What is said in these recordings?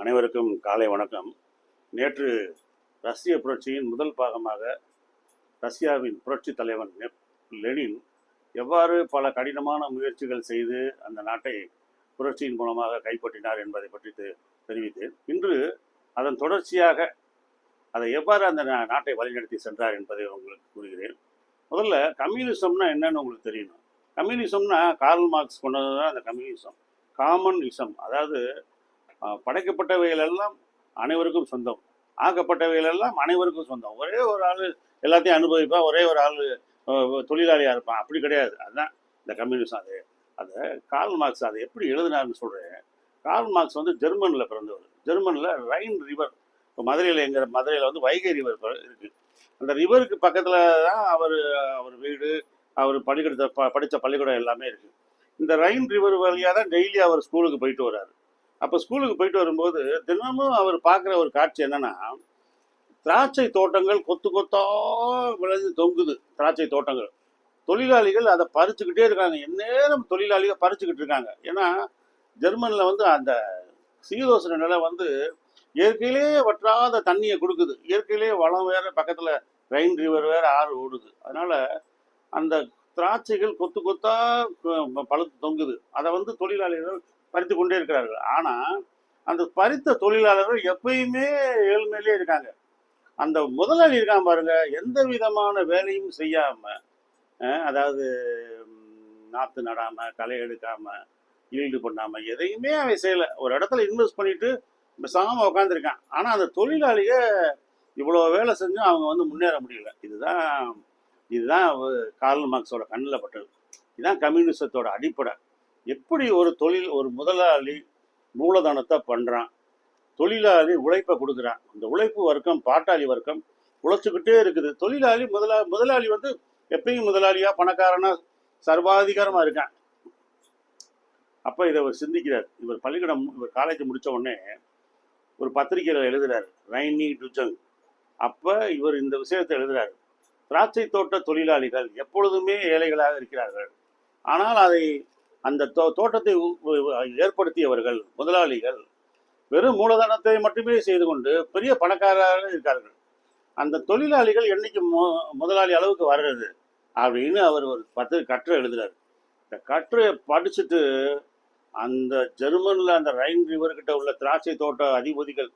அனைவருக்கும் காலை வணக்கம். நேற்று ரஷ்ய புரட்சியின் முதல் பாகமாக ரஷ்யாவின் புரட்சி தலைவன் லெனின் எவ்வாறு பல கடினமான முயற்சிகள் செய்து அந்த நாட்டை புரட்சியின் மூலமாக கைப்பற்றினார் என்பதை பற்றி தெரிவித்தேன். இன்று அதன் தொடர்ச்சியாக அதை எவ்வாறு அந்த நாட்டை வழிநடத்தி சென்றார் என்பதை உங்களுக்கு கூறுகிறேன். முதல்ல கம்யூனிசம்னா என்னன்னு உங்களுக்கு தெரியணும். கம்யூனிசம்னா கார்ல் மார்க்ஸ் கொண்டது தான் அந்த கம்யூனிசம். காமன் இசம் அதாவது படைக்கப்பட்டவைகள் எல்லாம் அனைவருக்கும் சொந்தம். ஆக்கப்பட்டவைகள் எல்லாம் அனைவருக்கும் சொந்தம். ஒரே ஒரு ஆள் எல்லாத்தையும் அனுபவிப்பான் ஒரே ஒரு ஆள் தொழிலாளியாக இருப்பான். அப்படி கிடையாது. அதுதான் இந்த கம்யூனிசம் அது. அதை கார்ல் மார்க்ஸ் அதை எப்படி எழுதினார்னு சொல்கிறேன் கார்ல் மார்க்ஸ் வந்து ஜெர்மனில் பிறந்தவர். ஜெர்மனில் ரைன் ரிவர். இப்போ மதுரையில் எங்கிற மதுரையில் வந்து வைகை ரிவர் இருக்குது அந்த ரிவருக்கு பக்கத்தில் தான் அவர் அவர் வீடு அவர் பள்ளிக்கூடத்தை ப படித்த பள்ளிக்கூடம் எல்லாமே இருக்குது இந்த ரைன் ரிவர் வழியாக தான் டெய்லி அவர் ஸ்கூலுக்கு போயிட்டு வர்றாரு அப்போ ஸ்கூலுக்கு போயிட்டு வரும்போது தினமும் அவர் பார்க்குற ஒரு காட்சி என்னன்னா திராட்சை தோட்டங்கள் கொத்து கொத்தா விளைஞ்சு தொங்குது திராட்சை தோட்டங்கள். தொழிலாளிகள் அதை பறிச்சுக்கிட்டே இருக்காங்க. எந்நேரம் தொழிலாளிகள் பறிச்சுக்கிட்டு இருக்காங்க. ஏன்னா ஜெர்மனில் வந்து அந்த சீதோசன நிலை வந்து இயற்கையிலே வற்றாத தண்ணியை கொடுக்குது. இயற்கையிலே வளம் வேற பக்கத்தில் ரெயின் ரிவர் வேற ஆறு ஓடுது. அதனால அந்த திராட்சைகள் கொத்து கொத்தா பழுத்து தொங்குது. அதை வந்து தொழிலாளிகள் பறித்து கொண்டே இருக்கிறார்கள். ஆனால் அந்த பறித்த தொழிலாளர்கள் எப்பயுமே ஏழ்மையிலே இருக்காங்க. அந்த முதலாளி இருக்கான் பாருங்க எந்த விதமான வேலையும் செய்யாம அதாவது நாற்று நடாம களை எடுக்காம ஈல்டு பண்ணாம எதையுமே அவன் செய்யல. ஒரு இடத்துல இன்வெஸ்ட் பண்ணிட்டு பேசாம உட்காந்துருக்கான் ஆனா அந்த தொழிலாளிய இவ்வளோ வேலை செஞ்சும் அவங்க வந்து முன்னேற முடியல. இதுதான் இதுதான் கார்ல் மார்க்ஸோட கண்ணில் பட்டது. இதுதான் கம்யூனிசத்தோட அடிப்படை. எப்படி ஒரு தொழில் ஒரு முதலாளி மூலதனத்தை பண்ணுறான் தொழிலாளி உழைப்பை கொடுக்குறான். இந்த உழைப்பு வர்க்கம் பாட்டாளி வர்க்கம் உழைச்சிக்கிட்டே இருக்குது. தொழிலாளி முதலா முதலாளி வந்து எப்பயும் முதலாளியாக பணக்காரனாக சர்வாதிகாரமாக இருக்கான். அப்போ இதை அவர் சிந்திக்கிறார். இவர் பள்ளிக்கூடம் இவர் காலேஜ் முடித்த உடனே ஒரு பத்திரிகையில் எழுதுகிறார் ரைனி டுஜங். அப்போ இவர் இந்த விஷயத்தை எழுதுகிறார் திராட்சை தோட்ட தொழிலாளிகள் எப்பொழுதுமே ஏழைகளாக இருக்கிறார்கள். ஆனால் அதை அந்த தோ- தோட்டத்தை உ- ஏற்படுத்தியவர்கள் முதலாளிகள் வெறும் மூலதனத்தை மட்டுமே செய்து கொண்டு பெரிய பணக்காரராக இருக்கார்கள். அந்த தொழிலாளிகள் என்னைக்கு மு- முதலாளி அளவுக்கு வர்றது அப்படின்னு அவர் ஒரு பத்து கற்று எழுதுறாரு. இந்த கற்றையை படிச்சுட்டு அந்த ஜெர்மனில் அந்த ரைன் ரிவர் கிட்ட உள்ள திராட்சை தோட்ட அதிபதிகள்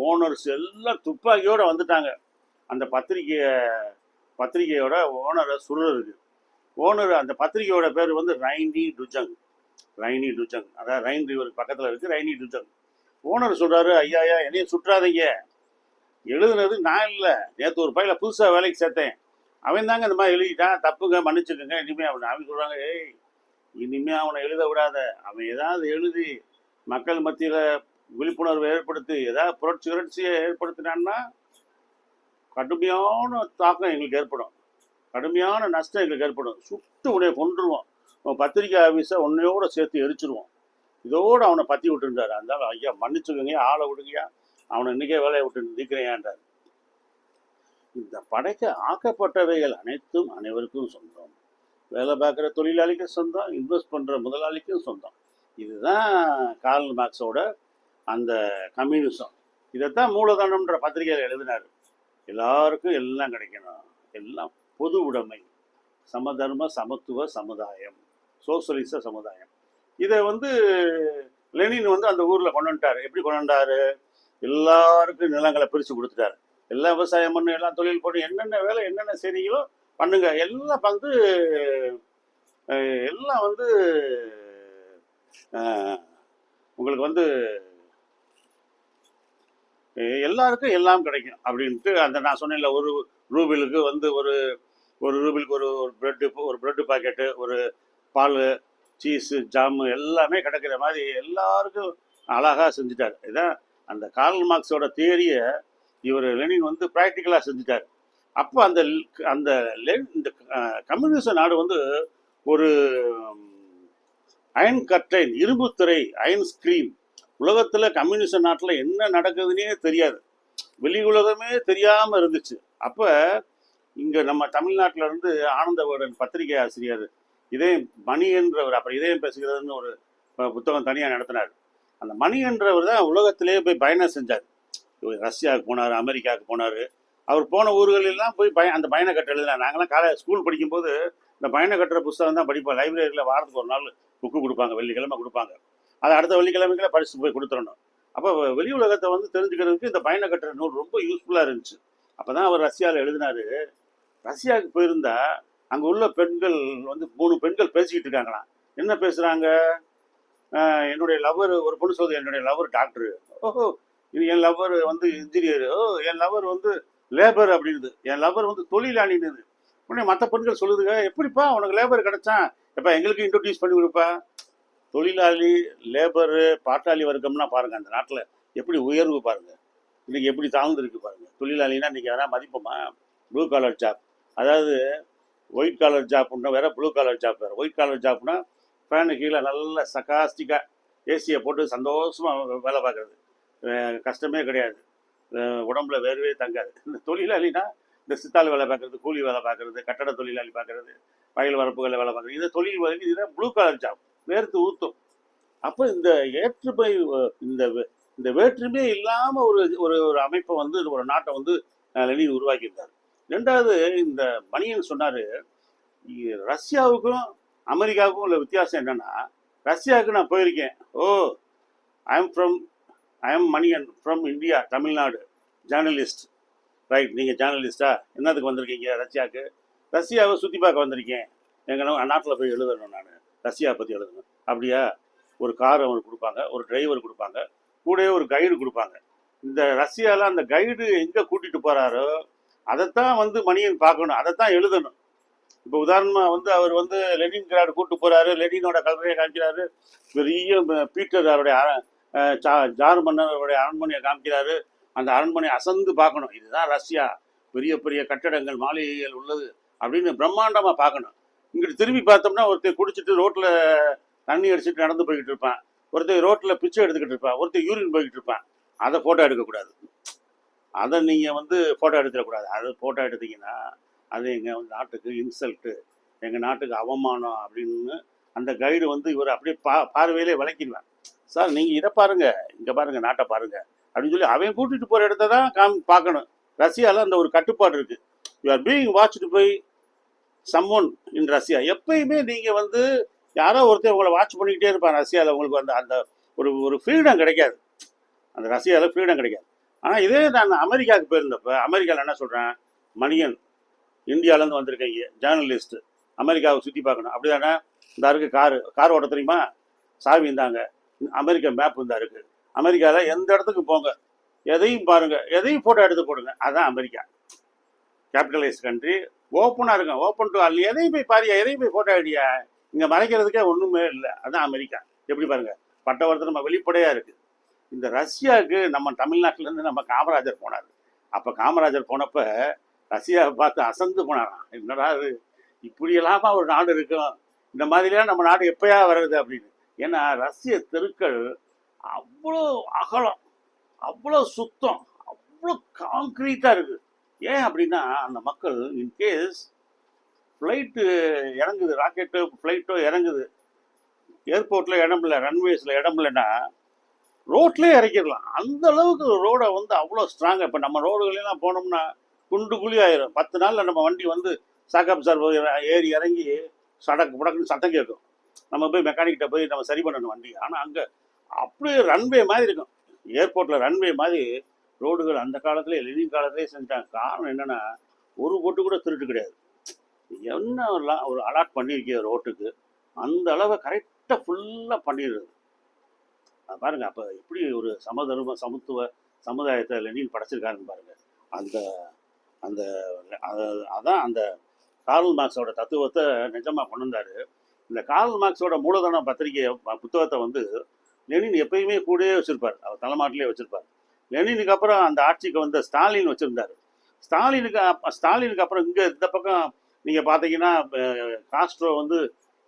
ஓனர்ஸ் எல்லாம் துப்பாக்கியோடு வந்துட்டாங்க. அந்த பத்திரிகையை பத்திரிகையோட ஓனரை சுடுறதுக்கு ஓனர் அந்த பத்திரிகையோட பேர் வந்து ரைனி டுஜங். ரைனி டுஜங். அதாவது ரைன் ரிவருக்கு பக்கத்தில் இருக்கு ரைனி டுஜங். ஓனர் சொல்றாரு ஐயா ஐயா என்னையும் சுற்றாதீங்க. எழுதுனது நான் இல்லை. நேற்று ஒரு பையில புதுசாக வேலைக்கு சேர்த்தேன். அவன் தாங்க இந்த மாதிரி எழுதிட்டான். தப்புங்க மன்னிச்சுக்கோங்க. இனிமே அவன் அவங்க சொல்றாங்க ஏய் இனிமே அவனை எழுத விடாத. அவன் ஏதாவது எழுதி மக்கள் மத்தியில் விழிப்புணர்வை ஏற்படுத்தி ஏதாவது புரட்சி புரட்சியை ஏற்படுத்தினான்னா கடுமையான தாக்கம் எங்களுக்கு ஏற்படும். கடுமையான நஷ்டம் எங்களுக்கு ஏற்படும். சுட்டு உடைய கொண்டுருவோம் உன் பத்திரிக்கை ஆஃபீஸை உன்னையோட சேர்த்து எரிச்சிருவோம் இதோடு அவனை பற்றி விட்டுருந்தார். அதனால ஐயா மன்னிச்சுக்கோங்க ஆளை விடுங்கயா அவனை இன்னைக்கே வேலையை விட்டு நிற்கிறேன்றார் இந்த படைக்க ஆக்கப்பட்டவைகள் அனைத்தும் அனைவருக்கும் சொந்தம். வேலை பார்க்குற தொழிலாளிக்கு சொந்தம் இன்வெஸ்ட் பண்ணுற முதலாளிக்கும் சொந்தம். இதுதான் கார்ல் மார்க்ஸோட அந்த கம்யூனிசம். இதைத்தான் மூலதனம்ன்ற பத்திரிகையில் எழுதினார். எல்லாருக்கும் எல்லாம் கிடைக்கணும். எல்லாம் பொது உடைமை. சமதர்ம சமத்துவ சமுதாயம். சோசலிச சமுதாயம். இதை வந்து லெனின் வந்து அந்த ஊரில் கொண்டு வந்துட்டார். எப்படி கொண்டு வந்தாரு? எல்லாருக்கும் நிலங்களை பிரித்து கொடுத்துட்டாரு. எல்லாம் விவசாயம் பண்ணும் எல்லாம் தொழில் பண்ணு என்னென்ன வேலை என்னென்ன செய்றீங்களோ பண்ணுங்க. எல்லாம் வந்து எல்லாம் வந்து உங்களுக்கு வந்து எல்லாருக்கும் எல்லாம் கிடைக்கும் அப்படின்ட்டு அந்த நான் சொன்னேன்ல ஒரு ரூபிலுக்கு வந்து ஒரு ஒரு ரூபிலுக்கு ஒரு ஒரு ப்ரெட்டு ஒரு ப்ரெட்டு பாக்கெட்டு ஒரு பால் சீஸு ஜாமு எல்லாமே கிடைக்கிற மாதிரி எல்லாருக்கும் அழகாக செஞ்சுட்டார். இதான் அந்த கார்ல் மார்க்ஸோட தியரியை இவர் லெனின் வந்து ப்ராக்டிக்கலாக செஞ்சுட்டார். அப்போ அந்த அந்த லென் இந்த கம்யூனிச நாடு வந்து ஒரு அயன் கர்டைன் இரும்புத்துறை அயன் ஸ்கிரீன் உலகத்தில் கம்யூனிஸ்ட் நாட்டில் என்ன நடக்குதுன்னே தெரியாது. வெளி உலகமே தெரியாமல் இருந்துச்சு. அப்போ இங்கே நம்ம தமிழ்நாட்டில் இருந்து ஆனந்தவர்டன் பத்திரிகை ஆசிரியர் இதயம் மணி என்றவர் அப்புறம் இதயம் பேசுகிறதுன்னு ஒரு புத்தகம் தனியாக நடத்தினார். அந்த மணி என்றவர் தான் உலகத்திலேயே போய் பயணம் செஞ்சார். ரஷ்யாவுக்கு போனார் அமெரிக்காவுக்கு போனார். அவர் போன ஊர்களெல்லாம் போய் பய அந்த பயண கட்ட எழுதினார் நாங்களாம் காலை ஸ்கூல் படிக்கும்போது இந்த பயண கட்டுற புஸ்தகம் தான் படிப்போம். லைப்ரரியில் வாரத்துக்கு ஒரு நாள் புக்கு கொடுப்பாங்க வெள்ளிக்கிழமை கொடுப்பாங்க. அதை அடுத்த வெள்ளிக்கிழமைக்குள்ள படிச்சு போய் கொடுத்துடணும். அப்போ வெளி உலகத்தை வந்து தெரிஞ்சுக்கிறதுக்கு இந்த பயண கட்டுற நூல் ரொம்ப யூஸ்ஃபுல்லாக இருந்துச்சு. அப்போ தான் அவர் ரஷ்யாவில் எழுதினாரு. ரஷ்யாவுக்கு போயிருந்தா அங்கே உள்ள பெண்கள் வந்து மூணு பெண்கள் பேசிக்கிட்டு இருக்காங்களாம். என்ன பேசுகிறாங்க என்னுடைய லவர் ஒரு பொண்ணு சொல்லுது என்னுடைய லவர் டாக்டரு ஓஹோ இது என் லவர் வந்து இன்ஜினியர் ஓ என் லவர் வந்து லேபர் அப்படின்னுது. என் லவர் வந்து தொழிலாளின்னு உடனே மற்ற பெண்கள் சொல்லுதுங்க எப்படிப்பா உனக்கு லேபர் கிடைச்சான்? எப்பா எங்களுக்கு இன்ட்ரடியூஸ் பண்ணி கொடுப்பா. தொழிலாளி லேபரு பாட்டாளி வர்க்கம்னா பாருங்க அந்த நாட்டில் எப்படி உயர்வு பாருங்க. இன்னைக்கு எப்படி தாழ்ந்துருக்கு பாருங்க. தொழிலாளினா இன்னைக்கு எதனா மதிப்போமா? ப்ளூ காலர் ஜாப் அதாவது ஒயிட் காலர் ஜாப்னா வேற ப்ளூ காலர் ஜாப் வேறு. ஒயிட் காலர் ஜாப்னா ஃபேனு கீழே நல்ல சகாஸ்டிக்காக ஏசியை போட்டு சந்தோஷமாக வேலை பார்க்குறது. கஷ்டமே கிடையாது. உடம்புல வேர்வே தங்காது. இந்த தொழிலாளினா இந்த சித்தாள் வேலை பார்க்குறது கூலி வேலை பார்க்குறது கட்டட தொழிலாளி பார்க்குறது வயல் வரப்புகளில் வேலை பார்க்குறது. இது தொழில் வரைக்கும் இதுதான் ப்ளூ காலர் ஜாப் வேர்த்து ஊற்றும் அப்போ இந்த ஏற்றுமை இந்த வே- இந்த வேற்றுமையே இல்லாமல் ஒரு ஒரு ஒரு அமைப்பை வந்து ஒரு நாட்டை வந்து லெனின் உருவாக்கியிருந்தார். ரெண்டாவது இந்த மணியன் சொன்னார் ரஷ்யாவுக்கும் அமெரிக்காவுக்கும் உள்ள வித்தியாசம் என்னன்னா ரஷ்யாவுக்கு நான் போயிருக்கேன். ஓ I am from I am Maniyan from India Tamil Nadu journalist right நீங்கள் ஜேர்னலிஸ்டா என்னத்துக்கு வந்திருக்கீங்க ரஷ்யாவுக்கு? ரஷ்யாவை சுற்றி பார்க்க வந்திருக்கேன். எங்கள் நாட்டில் போய் எழுதணும் நான். ரஷ்யா பற்றி எழுதணும் அப்படியா? ஒரு கார் அவனுக்கு கொடுப்பாங்க ஒரு டிரைவர் கொடுப்பாங்க கூடவே ஒரு கைடு கொடுப்பாங்க. இந்த ரஷ்யாவில் அந்த கைடு எங்கே கூட்டிகிட்டு போகிறாரோ அதைத்தான் வந்து மணியன் பார்க்கணும் அதைத்தான் எழுதணும். இப்போ உதாரணமாக வந்து அவர் வந்து லெனின் கிராடு கூட்டு போகிறாரு லெனினோட கலரையை காமிக்கிறாரு பெரிய பீட்டர் அவருடைய ஜா- ஜார் மன்னருடைய அரண்மனையை காமிக்கிறாரு அந்த அரண்மனையை அசந்து பார்க்கணும். இதுதான் ரஷ்யா பெரிய பெரிய கட்டடங்கள் மாளிகைகள் உள்ளது அப்படின்னு பிரம்மாண்டமாக பார்க்கணும். இங்கிட்டு திரும்பி பார்த்தோம்னா ஒருத்தர் குடிச்சிட்டு ரோட்டில் தண்ணி அடிச்சிட்டு நடந்து போய்கிட்டு இருப்பான். ஒருத்தர் ரோட்டில் பிச்சை எடுத்துக்கிட்டு இருப்பான். ஒருத்தர் யூரின் போய்கிட்டு இருப்பான். அதை ஃபோட்டோ எடுக்கக்கூடாது. அதை நீங்கள் வந்து ஃபோட்டோ எடுத்துடக்கூடாது. அது ஃபோட்டோ எடுத்தீங்கன்னா அது எங்கள் நாட்டுக்கு இன்சல்ட்டு எங்கள் நாட்டுக்கு அவமானம் அப்படின்னு அந்த கைடு வந்து இவர் அப்படியே பா பார்வையிலே விளக்கிடுவேன் சார் நீங்கள் இதை பாருங்கள் இங்கே பாருங்கள் நாட்டை பாருங்க. அப்படின்னு சொல்லி அவன் கூட்டிகிட்டு போகிற இடத்த தான் காமி பார்க்கணும். ரஷ்யாவில் அந்த ஒரு கட்டுப்பாடு இருக்குது you are being watched by someone in Russia எப்பயுமே நீங்கள் வந்து யாரோ ஒருத்தர் உங்களை வாட்ச் பண்ணிக்கிட்டே இருப்பான் ரஷ்யாவில் உங்களுக்கு அந்த அந்த ஒரு ஒரு ஃப்ரீடம் கிடைக்காது. அந்த ரஷ்யாவில் ஃப்ரீடம் கிடைக்காது. ஆனால் இதே நான் அமெரிக்காவுக்கு போயிருந்தப்ப அமெரிக்காவில் என்ன சொல்கிறேன் மணியன் இந்தியாவிலேருந்து வந்திருக்கீங்க ஜேர்னலிஸ்ட்டு அமெரிக்காவை சுற்றி பார்க்கணும். அப்படிதானே? இந்த இருக்குது காரு கார் ஓட்ட தெரியுமா? சாவி இருந்தாங்க அமெரிக்கா மேப் இந்த இருக்குது அமெரிக்காவில் எந்த இடத்துக்கு போங்க? எதையும் பாருங்கள் எதையும் ஃபோட்டோ எடுத்து போடுங்க. அதுதான் அமெரிக்கா. கேபிட்டலைஸ் கண்ட்ரி ஓப்பனாக இருக்கும். ஓப்பன் டு ஆல் எதையும் போய் பாரியா? எதையும் போய் ஃபோட்டோ ஐடியா இங்கே மறைக்கிறதுக்கே ஒன்றுமே இல்லை. அதுதான் அமெரிக்கா. எப்படி பாருங்க? பட்டவர்த்தன் நம்ம வெளிப்படையாக இருக்குது இந்த ரஷ்யாவுக்கு நம்ம தமிழ்நாட்டிலேருந்து நம்ம காமராஜர் போனார். அப்போ காமராஜர் போனப்போ ரஷ்யாவை பார்த்து அசந்து போனாராம். என்னடா இது? இல்லாமல் ஒரு நாடு இருக்கும். இந்த மாதிரிலாம் நம்ம நாடு எப்பயா வருது அப்படின்னு. ஏன்னா ரஷ்ய தெருக்கள் அவ்வளோ அகலம் அவ்வளோ சுத்தம் அவ்வளோ காங்க்ரீட்டாக இருக்குது ஏன் அப்படின்னா அந்த மக்கள் இன்கேஸ் ஃப்ளைட்டு இறங்குது ராக்கெட்டோ ஃப்ளைட்டோ இறங்குது ஏர்போர்ட்டில் இடம் இல்லை ரன்வேஸில் இடம் இல்லைன்னா ரோட்லேயே இறக்கிடலாம் அந்த அளவுக்கு ரோடை வந்து அவ்வளோ ஸ்ட்ராங்காக இப்போ நம்ம ரோடுகளெல்லாம் போனோம்னா குண்டு குழி ஆயிரும். பத்து நாளில் நம்ம வண்டி வந்து சாக்கப் சார் ஏறி இறங்கி சடக்கு புடக்குன்னு சத்தம் கேட்கும். நம்ம போய் மெக்கானிக்கிட்ட போய் நம்ம சரி பண்ணணும் வண்டி ஆனால் அங்கே அப்படியே ரன்வே மாதிரி இருக்கும். ஏர்போர்ட்டில் ரன்வே மாதிரி ரோடுகள் அந்த காலத்திலே லெனின் காலத்துலேயே செஞ்சாங்க காரணம் என்னென்னா ஒரு போட்டு கூட திருட்டு கிடையாது. என்ன ஒரு அலாட் பண்ணியிருக்கிய ரோட்டுக்கு அந்த அளவை கரெக்டாக ஃபுல்லாக பண்ணிடுறது. பாருங்க அப்போ எப்படி ஒரு சமதர்ம சமத்துவ சமுதாயத்தை லெனின் படைச்சிருக்காருன்னு பாருங்க. அந்த அந்த அதான் அந்த கார்ல் மார்க்ஸோட தத்துவத்தை நிஜமாக கொண்டு வந்தாரு. இந்த கார்ல் மார்க்ஸோட மூலதன பத்திரிகை புத்தகத்தை வந்து லெனின் எப்பயுமே கூடயே வச்சுருப்பார். அவர் தலைமாட்டிலே வச்சுருப்பார். லெனினுக்கு அப்புறம் அந்த ஆட்சிக்கு வந்த ஸ்டாலின் வச்சுருந்தார். ஸ்டாலினுக்கு ஸ்டாலினுக்கு அப்புறம் இங்கே இந்த பக்கம் நீங்கள் பார்த்தீங்கன்னா காஸ்ட்ரோ வந்து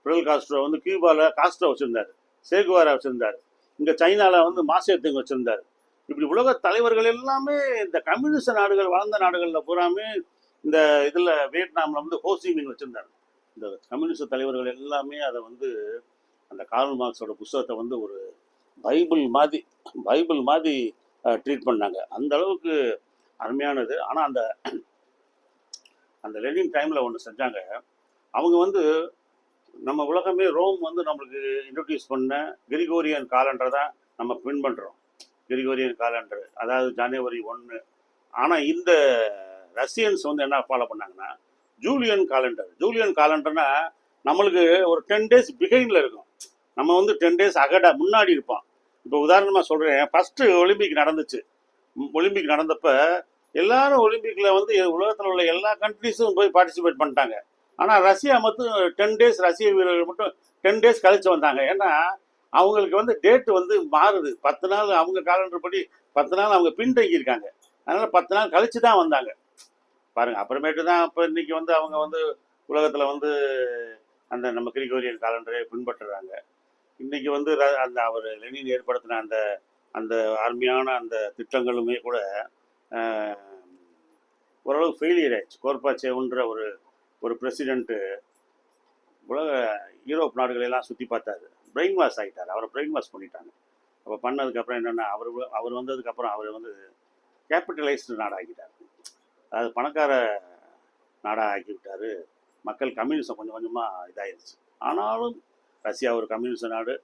பிடல் காஸ்ட்ரோ வந்து கியூபாவில் காஸ்ட்ரோ வச்சுருந்தார். சேகுவாரா வச்சுருந்தார். இங்கே சைனாவில் வந்து மாசேத்துங்க வச்சுருந்தார். இப்படி உலக தலைவர்கள் எல்லாமே இந்த கம்யூனிஸ்ட் நாடுகள் வாழ்ந்த நாடுகளில் பூராமே இந்த இதில் வியட்நாமில் வந்து ஹோசிமின் வச்சுருந்தார். இந்த கம்யூனிஸ்ட் தலைவர்கள் எல்லாமே அதை வந்து அந்த கார்ல் மார்க்ஸோட புஸ்தகத்தை வந்து ஒரு பைபிள் மாதிரி பைபிள் மாதிரி ட்ரீட் பண்ணாங்க. அந்த அளவுக்கு அருமையானது. ஆனால் அந்த அந்த லெனின் டைமில் ஒன்று செஞ்சாங்க. அவங்க வந்து நம்ம உலகமே ரோம் வந்து நம்மளுக்கு இன்ட்ரடியூஸ் பண்ண கிரிகோரியன் காலண்டர் தான் நம்ம பின்பற்றுறோம் கிரிகோரியன் காலண்டர் அதாவது ஜனவரி ஒன்று ஆனால் இந்த ரஷ்யன்ஸ் வந்து என்ன ஃபாலோ பண்ணாங்கன்னா ஜூலியன் காலண்டர். ஜூலியன் காலண்டர்னா நம்மளுக்கு ஒரு டென் டேஸ் பிகைனில் இருக்கும். நம்ம வந்து டென் டேஸ் அகடா முன்னாடி இருப்போம். இப்போ உதாரணமாக சொல்கிறேன் ஃபஸ்ட்டு ஒலிம்பிக் நடந்துச்சு. ஒலிம்பிக் நடந்தப்போ எல்லாரும் ஒலிம்பிக்கில் வந்து உலகத்தில் உள்ள எல்லா கண்ட்ரீஸும் போய் பார்ட்டிசிபேட் பண்ணிட்டாங்க. ஆனால் ரஷ்யா மட்டும் டென் டேஸ் ரஷ்ய வீரர்கள் மட்டும் டென் டேஸ் கழிச்சு வந்தாங்க. ஏன்னா அவங்களுக்கு வந்து டேட் வந்து மாறுது. பத்து நாள் அவங்க காலண்டர் படி பத்து நாள் அவங்க பின்தங்கியிருக்காங்க. அதனால் பத்து நாள் கழிச்சு தான் வந்தாங்க. பாருங்க அப்புறமேட்டு தான் இப்போ இன்றைக்கி வந்து அவங்க வந்து உலகத்தில் வந்து அந்த நம்ம கிரிகோரியன் காலண்டரை பின்பற்றுறாங்க. இன்னைக்கு வந்து அந்த அவர் லெனின் ஏற்படுத்தின அந்த அந்த அருமையான அந்த திட்டங்களுமே கூட ஓரளவு ஃபெயிலியர் ஆயிடுச்சு. கோர்பாச்சேவுன்ற ஒரு ஒரு பிரசிடென்ட்டு உலக யூரோப் நாடுகளெல்லாம் சுற்றி பார்த்தாரு. பிரெயின் வாஷ் ஆகிட்டார் அவரை பிரெயின் வாஷ் பண்ணிட்டாங்க. அப்போ பண்ணதுக்கப்புறம் என்னென்னா அவர் அவர் வந்ததுக்கப்புறம் அவர் வந்து கேபிட்டலைஸ்டு நாடாகிட்டார். அதாவது பணக்கார நாடாக ஆக்கி விட்டார் மக்கள் கம்யூனிசம் கொஞ்சம் கொஞ்சமாக இதாயிருச்சு. ஆனாலும் ரஷ்யா ஒரு கம்யூனிஸ்ட் நாடு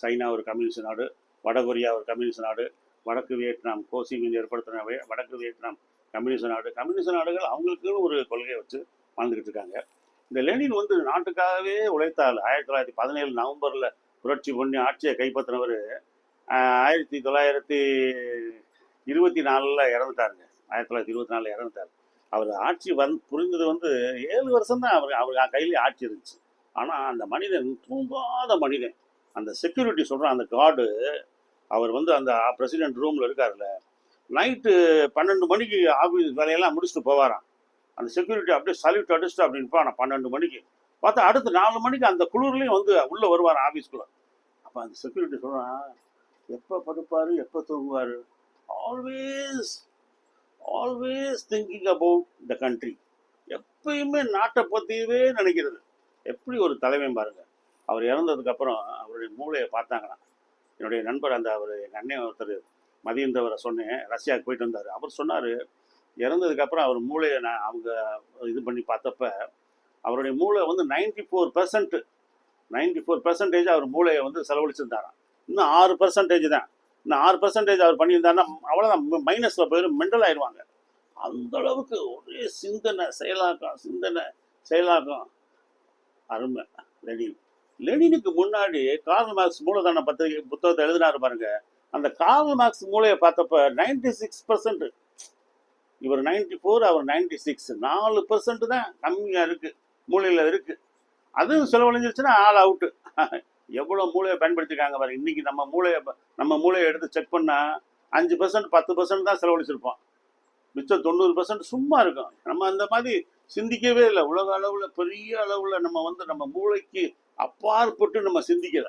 சைனா ஒரு கம்யூனிஸ்ட் நாடு வடகொரியா ஒரு கம்யூனிஸ்ட் நாடு வடக்கு வியட்நாம் கோசிமின் ஏற்படுத்தின வடக்கு வியட்நாம் கம்யூனிஸ்ட் நாடு கம்யூனிஸ்ட் நாடுகள் அவங்களுக்குன்னு ஒரு கொள்கையை வச்சு வாழ்ந்துக்கிட்டு இருக்காங்க. இந்த லெனின் வந்து நாட்டுக்காகவே உழைத்தாள் ஆயிரத்தி தொள்ளாயிரத்தி பதினேழு நவம்பரில் புரட்சி பண்ணி ஆட்சியை கைப்பற்றினவர் ஆயிரத்தி தொள்ளாயிரத்தி இருபத்தி நாலில் இறந்துட்டாருங்க. ஆயிரத்தி தொள்ளாயிரத்தி இருபத்தி நாலில் இறந்துட்டார். அவர் ஆட்சி வந் புரிந்தது வந்து ஏழு வருஷம் தான் அவர் அவர் கையிலே ஆட்சி இருந்துச்சு. ஆனால் அந்த மனிதன் தூங்காத மனிதன். அந்த செக்யூரிட்டி சொல்கிற அந்த கார்டு அவர் வந்து அந்த பிரசிடென்ட் ரூமில் இருக்கார்ல நைட்டு பன்னெண்டு மணிக்கு ஆஃபீஸ் வேலையெல்லாம் முடிச்சுட்டு போவாராம். அந்த செக்யூரிட்டி அப்படியே சல்யூட் அடிச்சுட்டு அப்படி இருப்பான் பன்னெண்டு மணிக்கு. பார்த்தா அடுத்து நாலு மணிக்கு அந்த குளிர்லேயும் வந்து உள்ளே வருவார் ஆஃபீஸ்க்குள்ளே அப்போ அந்த செக்யூரிட்டி சொல்கிறான் எப்போ படுப்பார் எப்போ தூங்குவார்? Always always thinking about the country எப்பயுமே நாட்டை பற்றியவே நினைக்கிறது. எப்படி ஒரு தலைவன் பாருங்க. அவர் இறந்ததுக்கப்புறம் அவருடைய மூளையை பார்த்தாங்களாம். என்னுடைய நண்பர் அந்த அவர் எங்கள் அண்ணன் ஒருத்தர் மதியந்தவரை சொன்னேன். ரஷ்யாவுக்கு போயிட்டு வந்தார். அவர் சொன்னார் இறந்ததுக்கப்புறம் அவர் மூளையை நான் அவங்க இது பண்ணி பார்த்தப்ப அவருடைய மூளை வந்து ninety four percent ninety four percentage அவர் மூளையை வந்து செலவழிச்சிருந்தாராம். இன்னும் ஆறு பர்சன்டேஜ் தான். இன்னும் ஆறு பர்சன்டேஜ் அவர் பண்ணியிருந்தாருன்னா அவ்வளோதான் மைனஸில் போயிடும் மெண்டல் ஆயிடுவாங்க அந்த அளவுக்கு ஒரே சிந்தனை செயலாக்கம் சிந்தனை செயலாக்கம். அருமை. லெனின். லெனினுக்கு முன்னாடி கார்ல் மார்க்ஸ் மூலதன பத்திரிகை புத்தகத்தை எழுதினாரு பாருங்க. அந்த கார்ல் மார்க்ஸ் மூளையை பார்த்தப்ப நைன்டி சிக்ஸ் பர்சன்ட் இவர் நைன்டி ஃபோர் அவர் நைன்டி சிக்ஸ் நாலு பர்சன்ட் தான் கம்மியாக இருக்கு. மூளையில் இருக்கு. அதுவும் செலவழிஞ்சிருச்சுன்னா ஆள் அவுட்டு எவ்வளோ மூளையை பயன்படுத்திருக்காங்க பாருங்க. இன்னைக்கு நம்ம மூளையை நம்ம மூளையை எடுத்து செக் பண்ணால் அஞ்சு பர்சன்ட் பத்து பர்சன்ட் தான் செலவழிச்சிருப்போம். மிச்சம் தொண்ணூறு பர்சன்ட் சும்மா இருக்கும். நம்ம அந்த மாதிரி சிந்திக்கவே இல்லை. உலக அளவில் பெரிய அளவில் நம்ம வந்து நம்ம மூளைக்கு அப்பாற்பட்டு நம்ம சிந்திக்கல.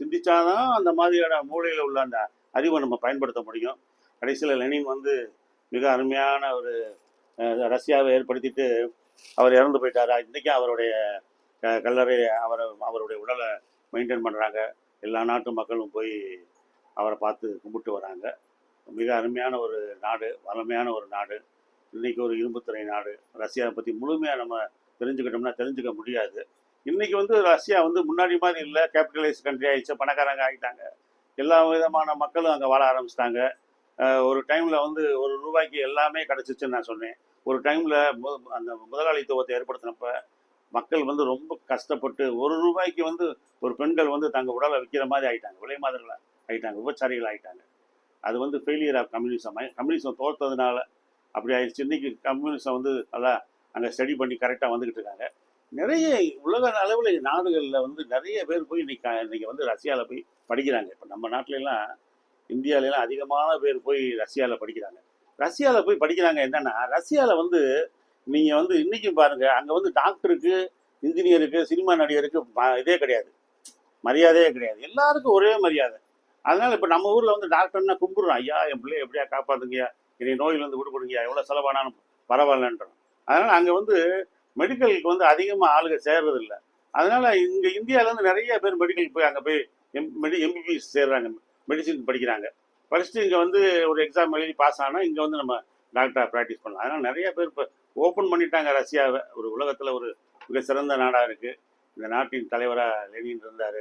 சிந்திச்சாதான் அந்த மாதிரியான மூளையில் உள்ள அந்த அறிவை நம்ம பயன்படுத்த முடியும். கடைசியில் லெனின் வந்து மிக அருமையான ஒரு ரஷ்யாவை ஏற்படுத்திட்டு அவர் இறந்து போயிட்டாரா? இன்றைக்கும் அவருடைய கல்லறை அவரை அவருடைய உடலை மெயின்டைன் பண்ணுறாங்க எல்லா நாட்டு மக்களும் போய் அவரை பார்த்து கும்பிட்டு வராங்க. மிக அருமையான ஒரு நாடு வளமையான ஒரு நாடு. இன்றைக்கி ஒரு இரும்புத்துறை நாடு. ரஷ்யாவை பற்றி முழுமையாக நம்ம தெரிஞ்சுக்கிட்டோம்னா தெரிஞ்சுக்க முடியாது. இன்றைக்கி வந்து ரஷ்யா வந்து முன்னாடி மாதிரி இல்லை. கேபிட்டலைஸ் கண்ட்ரி ஆகிடுச்சு பணக்காரங்க ஆகிட்டாங்க எல்லா விதமான மக்களும் அங்கே வாழ ஆரம்பிச்சிட்டாங்க. ஒரு டைமில் வந்து ஒரு ரூபாய்க்கு எல்லாமே கிடச்சிச்சுன்னு நான் சொன்னேன். ஒரு டைமில் அந்த முதலாளித்துவத்தை ஏற்படுத்தினப்ப மக்கள் வந்து ரொம்ப கஷ்டப்பட்டு ஒரு ரூபாய்க்கு வந்து ஒரு பெண்கள் வந்து தங்கள் உடலை விற்கிற மாதிரி ஆகிட்டாங்க விலை மாதிரிகள் ஆயிட்டாங்க. விபச்சாரிகள் ஆகிட்டாங்க அது வந்து ஃபெயிலியர் ஆஃப் கம்யூனிசம் கம்யூனிசம் தோற்றதுனால அப்படி ஆயிடுச்சு. இன்னைக்கு கம்யூனிசம் வந்து நல்லா அங்கே ஸ்டடி பண்ணி கரெக்டாக வந்துக்கிட்டு இருக்காங்க. நிறைய உலக அளவில் நாடுகளில் வந்து நிறைய பேர் போய் இன்னைக்கு இன்றைக்கி வந்து ரஷ்யாவில் போய் படிக்கிறாங்க. இப்போ நம்ம நாட்டிலலாம் இந்தியாவிலலாம் அதிகமான பேர் போய் ரஷ்யாவில் படிக்கிறாங்க. ரஷ்யாவில் போய் படிக்கிறாங்க என்னன்னா ரஷ்யாவில் வந்து நீங்கள் வந்து இன்றைக்கும் பாருங்கள் அங்கே வந்து டாக்டருக்கு இன்ஜினியருக்கு சினிமா நடிகருக்கு ம- இதே கிடையாது. மரியாதையே கிடையாது. எல்லாருக்கும் ஒரே மரியாதை. அதனால் இப்போ நம்ம ஊரில் வந்து டாக்டர்னா கும்பிடுறோம். ஐயா என் பிள்ளைய எப்படியா காப்பாத்துங்கய்யா? இனி நோயிலிருந்து வந்து எவ்வளோ செலவானாலும் பரவாயில்லன்றோம். அதனால் அங்கே வந்து மெடிக்கலுக்கு வந்து அதிகமாக ஆளுக சேர்றது இல்லை அதனால இங்கே இந்தியாவிலேருந்து நிறைய பேர் மெடிக்கல் போய் அங்கே போய் எம் மெடி எம்பிபிஎஸ் சேர்றாங்க மெடிசின் படிக்கிறாங்க. படிச்சுட்டு இங்கே வந்து ஒரு எக்ஸாம் எழுதி பாஸ் ஆனால் இங்கே வந்து நம்ம டாக்டராக ப்ராக்டிஸ் பண்ணலாம். அதனால் நிறைய பேர் இப்போ ஓப்பன் பண்ணிட்டாங்க ரஷ்யாவை. ஒரு உலகத்தில் ஒரு மிக சிறந்த நாடாக இருக்குது இந்த நாட்டின் தலைவராக லெனின் இருந்தார்.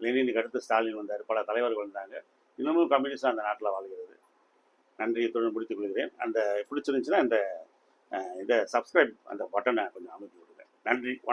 லெனினுக்கு அடுத்து ஸ்டாலின் வந்தார். பல தலைவர்கள் வந்தாங்க. இன்னமும் கம்யூனிஸ்ட் அந்த நாட்டில் வாழ்கிறது. நன்றி தொழில் முடித்துக் கொள்கிறேன் அந்த பிடிச்சிருந்துச்சுன்னா இந்த இதை சப்ஸ்கிரைப் அந்த பட்டனை கொஞ்சம் அமைத்து விடுங்க. நன்றி வணக்கம்.